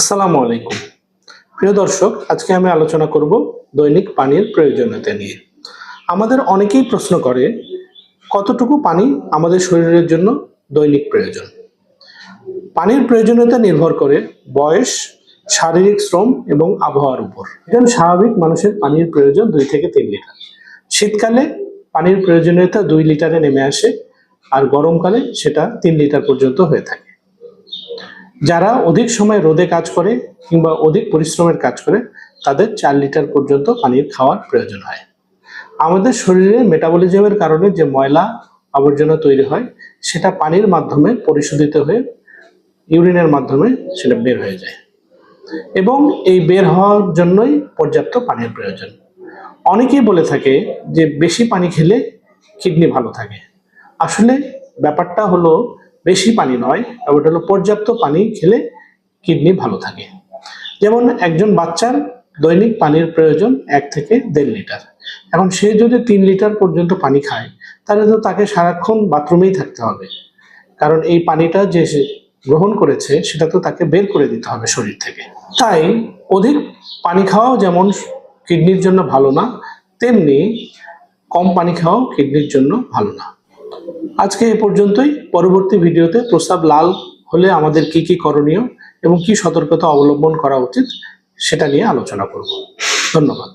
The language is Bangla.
আসসালামু আলাইকুম। প্রিয় দর্শক, আজকে আমি আলোচনা করব দৈনিক পানির প্রয়োজনীয়তা নিয়ে। আমাদের অনেকেই প্রশ্ন করে, কতটুকু পানি আমাদের শরীরের জন্য দৈনিক প্রয়োজন? পানির প্রয়োজনীয়তা নির্ভর করে বয়স, শারীরিক শ্রম এবং আবহাওয়ার উপর। একজন স্বাভাবিক মানুষের পানির প্রয়োজন দুই থেকে তিন লিটার। শীতকালে পানির প্রয়োজনীয়তা দুই লিটারে নেমে আসে, আর গরমকালে সেটা তিন লিটার পর্যন্ত হয়ে থাকে। যারা অধিক সময় রোদে কাজ করে কিংবা অধিক পরিশ্রমের কাজ করে, তাদের চার লিটার পর্যন্ত পানির খাওয়ার প্রয়োজন হয়। আমাদের শরীরে মেটাবলিজমের কারণে যে ময়লা আবর্জনা তৈরি হয়, সেটা পানির মাধ্যমে পরিশোধিত হয়ে ইউরিনের মাধ্যমে সেটা বের হয়ে যায়। এবং এই বের হওয়ার জন্যই পর্যাপ্ত পানির প্রয়োজন। অনেকেই বলে থাকে যে বেশি পানি খেলে কিডনি ভালো থাকে। আসলে ব্যাপারটা হলো বেশি পানি নয় ব্যাপারটা হলো পর্যাপ্ত পানি খেলে কিডনি ভালো থাকে। যেমন একজন বাচ্চার দৈনিক পানির প্রয়োজন এক থেকে দেড় লিটার। এখন সে যদি তিন লিটার পর্যন্ত পানি খায়, তাহলে তো তাকে সারাক্ষণ বাথরুমেই থাকতে হবে। কারণ এই পানিটা যে গ্রহণ করেছে, সেটা তো তাকে বের করে দিতে হবে শরীর থেকে। তাই অধিক পানি খাওয়াও যেমন কিডনির জন্য ভালো না, তেমনি কম পানি খাওয়াও কিডনির জন্য ভালো না। আজকে এ পর্যন্তই। পরবর্তী ভিডিওতে প্রস্রাব লাল হলে আমাদের কি কি করণীয় এবং কি সতর্কতা অবলম্বন করা উচিত সেটা নিয়ে আলোচনা করব। ধন্যবাদ।